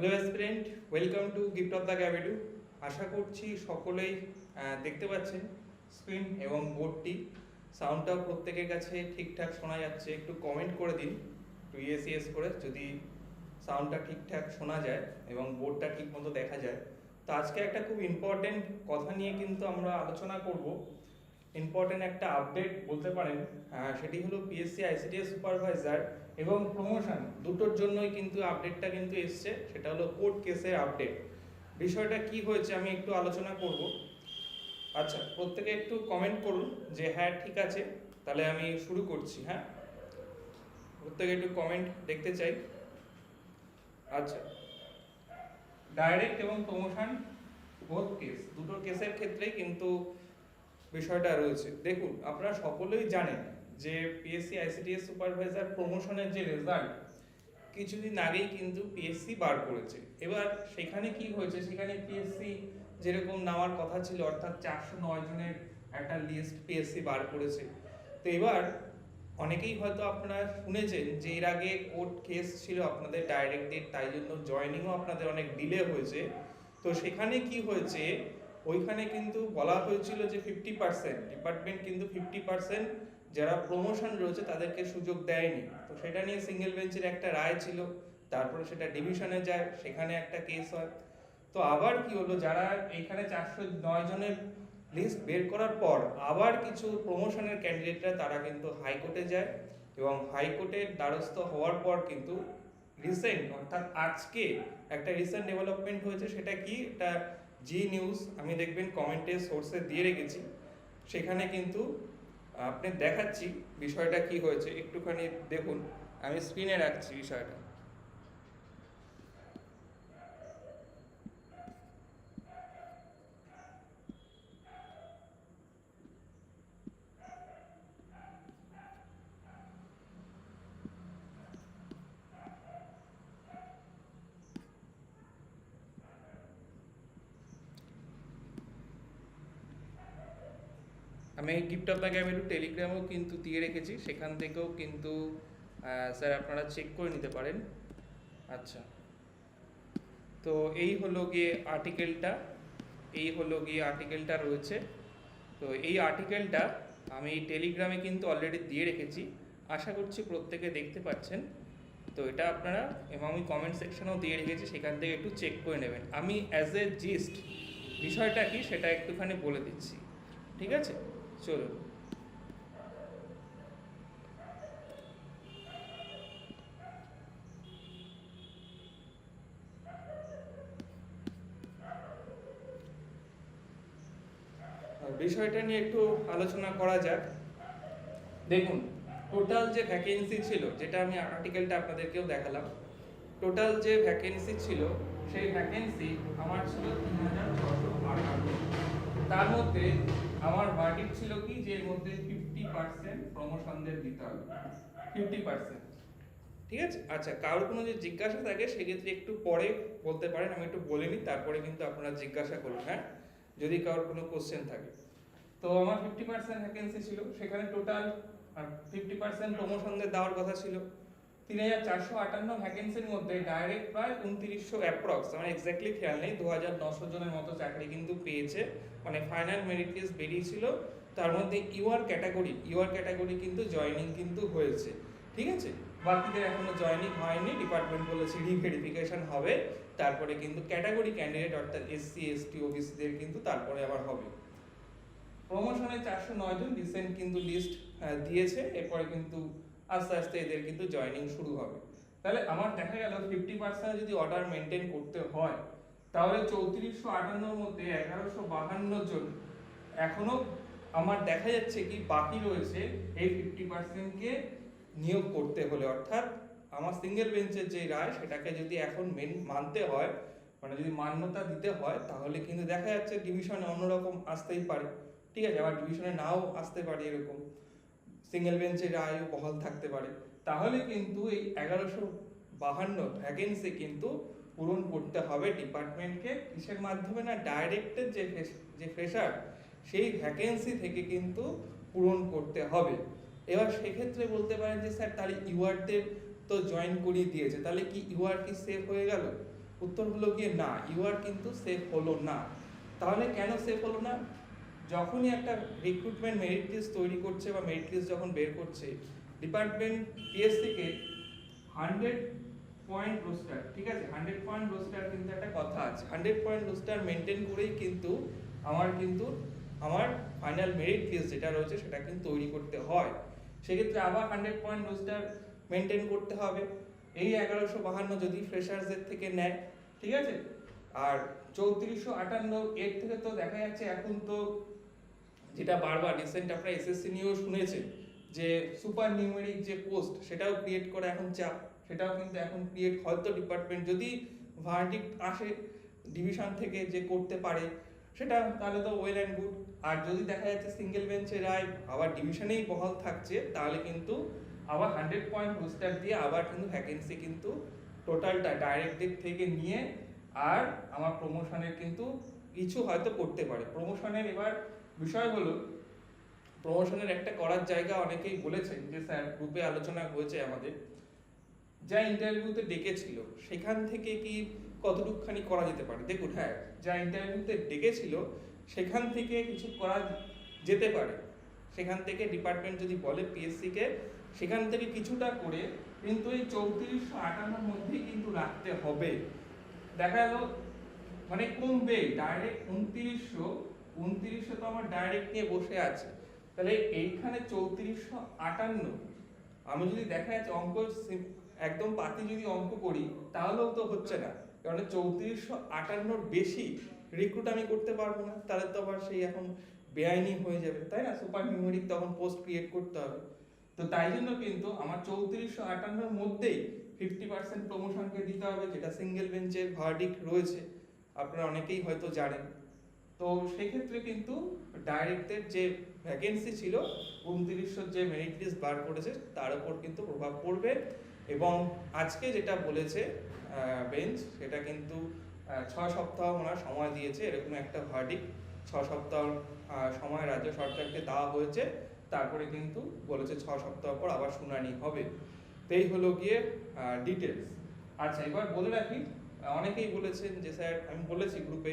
Hello aspirant welcome to gift of the ক্যাবিডু আশা করছি সকলেই দেখতে পাচ্ছেন স্ক্রিন এবং বোর্ডটি। সাউন্ডটাও প্রত্যেকের কাছে ঠিকঠাক শোনা যাচ্ছে। একটু কমেন্ট করে দিন, একটু ইয়েস করে, যদি সাউন্ডটা ঠিকঠাক শোনা যায় এবং বোর্ডটা ঠিক মতো দেখা যায়। তো আজকে একটা খুব ইম্পর্টেন্ট কথা নিয়ে কিন্তু আমরা আলোচনা করব। ইম্পর্টেন্ট একটা আপডেট বলতে পারেন সেটি হলো পিএসসি আইসিডিএস সুপারভাইজার এবং প্রমোশন দুটোর জন্যই কিন্তু আপডেটটা কিন্তু এসছে, সেটা হলো কোর্ট কেসের আপডেট বিষয়টা কি হয়েছে আমি একটু আলোচনা করব। আচ্ছা প্রত্যেকে একটু কমেন্ট করুন যে হ্যাঁ ঠিক আছে, তাহলে আমি শুরু করছি হ্যাঁ? প্রত্যেকে একটু কমেন্ট দেখতে চাই। আচ্ছা ডাইরেক্ট এবং প্রমোশন বোথ কেস দুটো কেসের ক্ষেত্রেই কিন্তু বিষয়টা রয়েছে। দেখুন, আপনারা সকলেই জানেন যে পিএসসি আইসিডিএস সুপারভাইজার প্রমোশনের যে রেজাল্ট কিছুদিন আগেই কিন্তু পিএসসি বার করেছে। এবার সেখানে কি হয়েছে? সেখানে পিএসসি যেরকম নেওয়ার কথা ছিল, অর্থাৎ চারশো নয় জনের একটা লিস্ট পিএসসি বার করেছে। তো এবার অনেকেই হয়তো আপনারা শুনেছেন যে এর আগে কোর্ট কেস ছিল আপনাদের ডাইরেক্টেড তাই জন্য জয়নিংও আপনাদের অনেক ডিলে হয়েছে। তো সেখানে কি হয়েছে? ওইখানে কিন্তু বলা হয়েছিল যে ফিফটি পার্সেন্ট ডিপার্টমেন্ট কিন্তু ফিফটি পার্সেন্ট যারা প্রমোশন রয়েছে তাদেরকে সুযোগ দেয়নি। তো সেটা নিয়ে সিঙ্গেল বেঞ্চের একটা রায় ছিল, তারপরে সেটা ডিভিশনে যায়, সেখানে একটা কেস হয়। তো আবার কি হলো, যারা এইখানে চারশো নয় জনের লিস্ট বের করার পর আবার কিছু প্রমোশনের ক্যান্ডিডেটরা তারা কিন্তু হাইকোর্টে যায় এবং হাইকোর্টের দ্বারস্থ হওয়ার পর কিন্তু রিসেন্ট অর্থাৎ আজকে একটা রিসেন্ট ডেভেলপমেন্ট হয়েছে, সেটা কি? এটা জি নিউজ আমি দেখবেন কমেন্টে সোর্সে দিয়ে রেখেছি। সেখানে কিন্তু আপনি দেখাচ্ছি বিষয়টা কি হয়েছে। একটুখানি দেখুন। আমি স্ক্রিনে রাখছি বিষয়টা। আমি গিফট অফ আমি একটু টেলিগ্রামেও কিন্তু দিয়ে রেখেছি, সেখান থেকেও কিন্তু স্যার আপনারা চেক করে নিতে পারেন। আচ্ছা। তো এই হলো গিয়ে আর্টিকেলটা এই হলো গিয়ে আর্টিকেলটা রয়েছে। তো এই আর্টিকেলটা আমি টেলিগ্রামে কিন্তু অলরেডি দিয়ে রেখেছি। আশা করছি প্রত্যেকে দেখতে পাচ্ছেন। তো এটা আপনারা, এবং আমি কমেন্ট সেকশনেও দিয়ে রেখেছি, সেখান থেকে একটু চেক করে নেবেন। আমি অ্যাজ এ জিস্ট বিষয়টা কি সেটা একটুখানি বলে দিচ্ছি। ঠিক আছে? চলুন বিষয়টা নিয়ে একটু আলোচনা করা যাক। দেখুন টোটাল যে ভ্যাকেন্সি ছিল, যেটা আমি আর্টিকেলটা আপনাদেরকেও দেখালাম টোটাল যে ভ্যাকেন্সি ছিল, সেই ভ্যাকেন্সি আমার ছিল তিন হাজার ছশো আটান্ন। তার মধ্যে আমার বার্ডিক ছিল কি? যে এর মধ্যে ফিফটি পার্সেন্ট প্রমোশনদের দিতে হবে। ফিফটি পার্সেন্ট ঠিক আছে? আচ্ছা কারোর কোনো যে জিজ্ঞাসা থাকে, সেক্ষেত্রে একটু পরে বলতে পারেন, আমি একটু বলে নিই, তারপরে কিন্তু আপনারা জিজ্ঞাসা করুন হ্যাঁ? যদি কারোর কোনো কোশ্চেন থাকে। তো আমার ফিফটি পার্সেন্ট ভ্যাকেন্সি ছিল, সেখানে টোটাল ফিফটি পার্সেন্ট প্রমোশনদের দেওয়ার কথা ছিল। তিন হাজার চারশো আটান্ন ভ্যাকেন্সির মধ্যে ডাইরেক্ট প্রায় উনত্রিশশো অ্যাপ্রক্স আমার এক্স্যাক্টলি খেয়াল নেই দু হাজার নশো জনের মতো চাকরি কিন্তু পেয়েছে। মানে ফাইনাল মেরিট লিস্ট বেরিয়েছিল। তার মধ্যে ইউআর ক্যাটাগরি ইউআর ক্যাটাগরি কিন্তু জয়েনিং কিন্তু হয়েছে। ঠিক আছে? বাকিদের এখনও জয়েনিং হয়নি ডিপার্টমেন্ট বলেছে রিভেরিফিকেশন হবে। তারপরে কিন্তু ক্যাটাগরি ক্যান্ডিডেট অর্থাৎ এসসি এসটি ওবিসিদের কিন্তু তারপরে আবার হবে। প্রমোশনে চারশো নয় জন রিসেন্ট কিন্তু লিস্ট দিয়েছে। এরপরে কিন্তু আস্তে আস্তে এদের কিন্তু জয়েনিং শুরু হবে। তাহলে আমার দেখা গেল ফিফটি পার্সেন্ট যদি অর্ডার মেনটেন করতে হয়, তাহলে চৌত্রিশশো আটান্নর মধ্যে এগারোশো বাহান্ন জন এখনও আমার দেখা যাচ্ছে কি বাকি রয়েছে, এই ফিফটি পার্সেন্টকে নিয়োগ করতে হলে। অর্থাৎ আমার সিঙ্গেল বেঞ্চের যে রায়, সেটাকে যদি এখন মেন মানতে হয় মানে যদি মান্যতা দিতে হয়, তাহলে কিন্তু দেখা যাচ্ছে ডিভিশনে অন্যরকম আসতেই পারে। ঠিক আছে? আবার ডিভিশনে নাও আসতে পারে এরকম। সিঙ্গেল বেঞ্চের রায়ও বহাল থাকতে পারে। তাহলে কিন্তু এই এগারোশো বাহান্ন ভ্যাকেন্সি কিন্তু পূরণ করতে হবে ডিপার্টমেন্টকে কিসের মাধ্যমে না ডাইরেক্টের যে যে ফ্রেশার সেই ভ্যাকেন্সি থেকে কিন্তু পূরণ করতে হবে। এবার সেক্ষেত্রে বলতে পারেন যে স্যার, তাহলে ইউআরদের তো জয়েন করিয়ে দিয়েছে, তাহলে কি ইউআর কি সেফ হয়ে গেল? উত্তর হলো গিয়ে না, ইউআর কিন্তু সেফ হলো না। তাহলে কেন সেফ হলো না? যখনই একটা রিক্রুটমেন্ট মেরিট লিস্ট তৈরি করছে বা মেরিট লিস্ট যখন বের করছে ডিপার্টমেন্ট পিএসসিকে হান্ড্রেড পয়েন্ট রোস্টার ঠিক আছে? হান্ড্রেড পয়েন্ট রোস্টার কিন্তু একটা কথা আছে। হান্ড্রেড পয়েন্ট রোস্টার মেনটেন করেই কিন্তু আমার কিন্তু আমার ফাইনাল মেরিট লিস্ট যেটা রয়েছে সেটা কিন্তু তৈরি করতে হয়। সেক্ষেত্রে আবার হান্ড্রেড পয়েন্ট রোস্টার মেনটেন করতে হবে। এই এগারোশো বাহান্ন যদি ফ্রেশার্সদের থেকে নেয়, ঠিক আছে? আর চৌত্রিশশো আটান্ন এর থেকে তো দেখা যাচ্ছে এখন তো যেটা বারবার রিসেন্ট আপনারা এসএসসি নিয়েও শুনেছেন, যে সুপার নিউমেরিক যে পোস্ট সেটাও ক্রিয়েট করা এখন চাপ। সেটাও কিন্তু এখন ক্রিয়েট হয়তো ডিপার্টমেন্ট যদি ভার্ডিক্ট আসে ডিভিশন থেকে যে করতে পারে, সেটা তাহলে তো ওয়েল অ্যান্ড গুড আর যদি দেখা যাচ্ছে সিঙ্গেল বেঞ্চের রায় আবার ডিভিশনেই বহাল থাকছে, তাহলে কিন্তু আবার হান্ড্রেড পয়েন্ট রোস্টার দিয়ে আবার কিন্তু ভ্যাকেন্সি কিন্তু টোটালটা ডাইরেক্টেড থেকে নিয়ে আর আমার প্রমোশনের কিন্তু কিছু হয়তো করতে পারে। প্রমোশনের এবার বিষয় হলো প্রমোশনের একটা করার জায়গা অনেকেই বলেছেন যে, স্যার গ্রুপে আলোচনা হয়েছে আমাদের। যা ইন্টারভিউতে ডেকেছিল, সেখান থেকে কি কতটুকখানি করা যেতে পারে? দেখুন হ্যাঁ যা ইন্টারভিউতে ডেকেছিল, সেখান থেকে কিছু করা যেতে পারে। সেখান থেকে ডিপার্টমেন্ট যদি বলে পিএসসি কে সেখান থেকে কিছুটা করে কিন্তু এই চৌত্রিশশো আটান্নর মধ্যেই কিন্তু রাখতে হবে। দেখা গেল মানে কমবে ডাইরেক্ট উনত্রিশশো উনত্রিশশো তো আমার ডাইরেক্ট নিয়ে বসে আছে। তাহলে এইখানে চৌত্রিশশো আটান্ন। আমি যদি দেখা যাচ্ছে অঙ্ক একদম পাতি যদি অঙ্ক করি, তাহলেও তো হচ্ছে না। কারণ চৌত্রিশশো আটান্নর বেশি রিক্রুট আমি করতে পারব না। তাহলে তো আবার সেই এখন বেআইনি হয়ে যাবে, তাই না? সুপার নিউমেরিক তখন পোস্ট ক্রিয়েট করতে হবে। তো তাই জন্য কিন্তু আমার চৌত্রিশশো আটান্নর মধ্যেই ফিফটি পার্সেন্ট প্রমোশনকে দিতে হবে, যেটা সিঙ্গেল বেঞ্চের ভার্ডিক রয়েছে। আপনারা অনেকেই হয়তো জানেন। তো সেক্ষেত্রে কিন্তু ডাইরেক্টের যে ভ্যাকেন্সি ছিল, উনত্রিশশো যে মেরিট লিস্ট বার করেছে, তার উপর কিন্তু প্রভাব পড়বে। এবং আজকে যেটা বলেছে বেঞ্চ সেটা কিন্তু ছয় সপ্তাহ ওনার সময় দিয়েছে, এরকম একটা ভার্ডিক ছ সপ্তাহ সময় রাজ্য সরকারকে দেওয়া হয়েছে, তারপরে কিন্তু বলেছে ছ সপ্তাহ পর আবার শুনানি হবে। তো এই হলো গিয়ে ডিটেলস আচ্ছা এবার বলে রাখি, অনেকেই বলেছেন যে, স্যার, আমি বলেছি গ্রুপে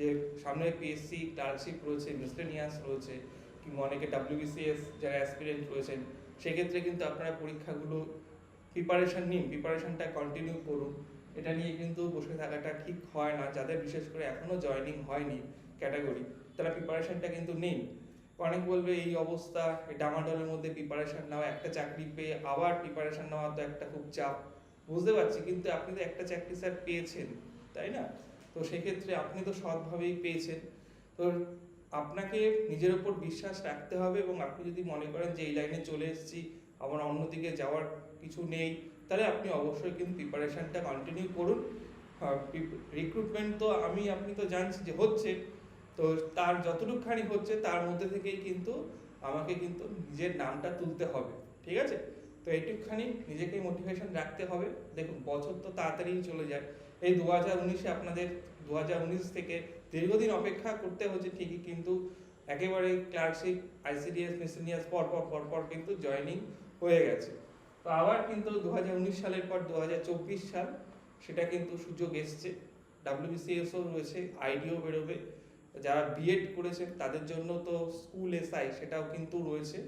যে সামনে পিএসসি ক্লার্কশিপ রয়েছে মিসলেনিয়াস রয়েছে, কিংবা অনেকে ডাব্লিউবিসিএস যারা অ্যাসপিরেন্ট রয়েছেন, সেক্ষেত্রে কিন্তু আপনারা পরীক্ষাগুলো প্রিপারেশন নিন প্রিপারেশনটা কন্টিনিউ করুন। এটা নিয়ে কিন্তু বসে থাকাটা ঠিক হয় না, যাদের বিশেষ করে এখনও জয়েনিং হয়নি ক্যাটাগরি তারা প্রিপারেশনটা কিন্তু নিন। অনেক বলবে এই অবস্থা ডামাডলের মধ্যে প্রিপারেশন নেওয়া একটা চাকরি পেয়ে আবার প্রিপারেশন নেওয়া তো একটা খুব চাপ। বুঝতে পারছি, কিন্তু আপনি তো একটা চাকরি স্যার পেয়েছেন, তাই না? তো সেক্ষেত্রে আপনি তো সৎভাবেই পেয়েছেন। তো আপনাকে নিজের উপর বিশ্বাস রাখতে হবে এবং আপনি যদি মনে করেন যে, এই লাইনে চলে এসেছি, আমার অন্যদিকে যাওয়ার কিছু নেই, তাহলে আপনি অবশ্যই কিন্তু প্রিপারেশনটা কন্টিনিউ করুন। রিক্রুটমেন্ট তো আমি, আপনি তো জানছি যে হচ্ছে। তো তার যতটুকখানি হচ্ছে, তার মধ্যে থেকেই কিন্তু আমাকে কিন্তু নিজের নামটা তুলতে হবে, ঠিক আছে? তো এইটুকখানি নিজেকে মোটিভেশন রাখতে হবে। দেখুন, বছর তো তাড়াতাড়ি চলে যায়। এই দু হাজার উনিশে আপনাদের দু হাজার উনিশ থেকে দীর্ঘদিন অপেক্ষা করতে হচ্ছে ঠিকই, কিন্তু একেবারে ক্লার্কশিপ, আইসিডিএস মিসেনিয়াস পর পর কিন্তু জয়েনিং হয়ে গেছে। তো আবার কিন্তু দু হাজার উনিশ সালের পর দু হাজার চব্বিশ সাল সেটা কিন্তু সুযোগ এসছে। ডাব্লিউবিসিএসও রয়েছে, আইডিও বেরোবে। যারা বিএড করেছেন তাদের জন্য তো স্কুল এসআই সেটাও কিন্তু রয়েছে।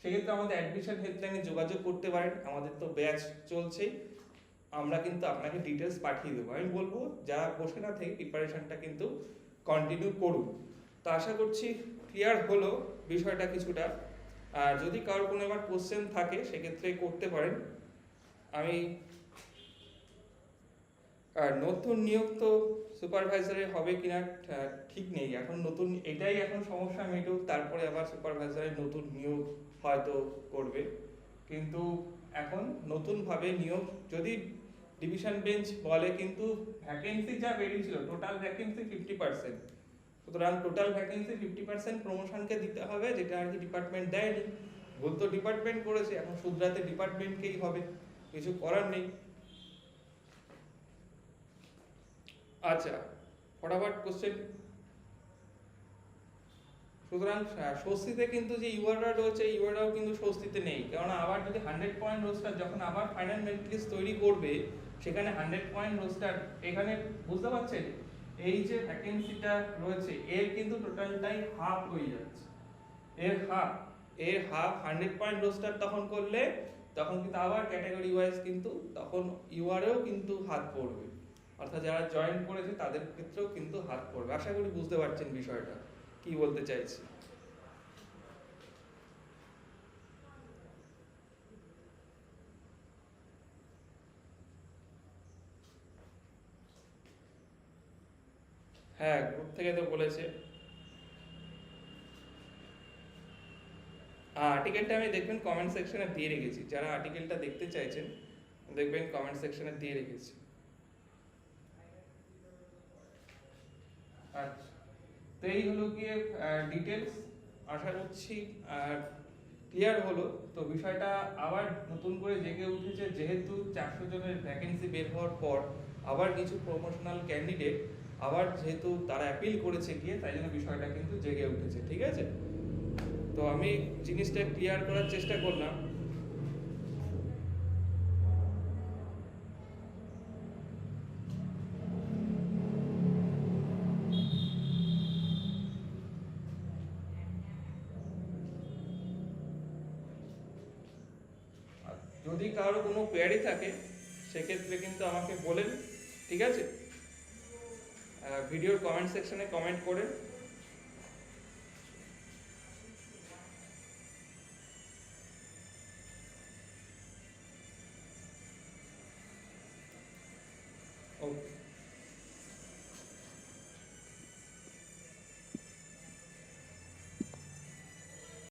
সেক্ষেত্রে আমাদের অ্যাডমিশন হেল্পলাইনে যোগাযোগ করতে পারেন। আমাদের তো ব্যাচ চলছেই। আমরা কিন্তু আপনাকে ডিটেলস পাঠিয়ে দেবো। আমি বলব, যারা বসে না থেকে প্রিপারেশনটা কিন্তু কন্টিনিউ করুন। তো আশা করছি ক্লিয়ার হলো বিষয়টা কিছুটা। আর যদি কারোর কোনো এবার কোশ্চেন থাকে, সেক্ষেত্রে করতে পারেন। আমি আর নতুন নিয়োগ তো সুপারভাইজারে হবে কিনা ঠিক নেই। এখন নতুন, এটাই এখন সমস্যা মেটুক তারপরে আবার সুপারভাইজারের নতুন নিয়োগ হয়তো করবে। কিন্তু এখন নতুনভাবে নিয়োগ যদি ডিভিশন বেঞ্চ বলে কিন্তু ভ্যাকেন্সি যা বেরিয়েছিল টোটাল ভ্যাকেন্সি ফিফটি পার্সেন্ট সুতরাং টোটাল ভ্যাকেন্সি ফিফটি পার্সেন্ট প্রমোশনকে দিতে হবে, যেটা আর কি ডিপার্টমেন্ট দেয়নি। ভুল তো ডিপার্টমেন্ট করেছে, এখন শুধরাতে ডিপার্টমেন্টকেই হবে? কিছু করার নেই। আচ্ছা ফটাফট কোশ্চেন সুতরাং স্বস্তিতে কিন্তু যে ইউআররা রয়েছে ইউআররাও কিন্তু স্বস্তিতে নেই। কারণ আবার যদি হান্ড্রেড পয়েন্ট রোস্টার যখন আবার ফাইনাল লিস্ট তৈরি করবে সেখানে হান্ড্রেড পয়েন্ট রোস্টার এখানে বুঝতে পারছেন? এই যে ভ্যাকেন্সিটা রয়েছে, এর কিন্তু টোটালটাই হাফ হয়ে যাচ্ছে। এর হাফ এর হাফ হান্ড্রেড পয়েন্ট রোস্টার তখন করলে, তখন কিন্তু আবার ক্যাটাগরি ওয়াইজ কিন্তু তখন ইউআরেও কিন্তু হাত পড়বে। অর্থাৎ যারা জয়েন করেছে, তাদের ক্ষেত্রেও কিন্তু হাত পড়বে। আশা করি বুঝতে পারছেন বিষয়টা। কি বলতে চাইছি? হ্যাঁ গ্রুপ থেকে তো বলেছে। আর্টিকেলটা আমি দেখবেন কমেন্ট সেকশনে দিয়ে রেখেছি। যারা আর্টিকেলটা দেখতে চাইছেন, দেখবেন কমেন্ট সেকশনে দিয়ে রেখেছি। আচ্ছা তো এই হলো গিয়ে ডিটেলস আশা করছি ক্লিয়ার হলো। তো বিষয়টা আবার নতুন করে জেগে উঠেছে। যেহেতু চারশো জনের ভ্যাকেন্সি বের হওয়ার পর আবার কিছু প্রমোশনাল ক্যান্ডিডেট আবার যেহেতু তারা অ্যাপিল করেছে গিয়ে, তাই জন্য বিষয়টা কিন্তু জেগে উঠেছে, ঠিক আছে? তো আমি জিনিসটা ক্লিয়ার করার চেষ্টা করলাম। যদি কারও কোনো কোয়ারি থাকে, সেক্ষেত্রে কিন্তু আমাকে বলেন, ঠিক আছে? ভিডিওর কমেন্ট সেকশনে কমেন্ট করে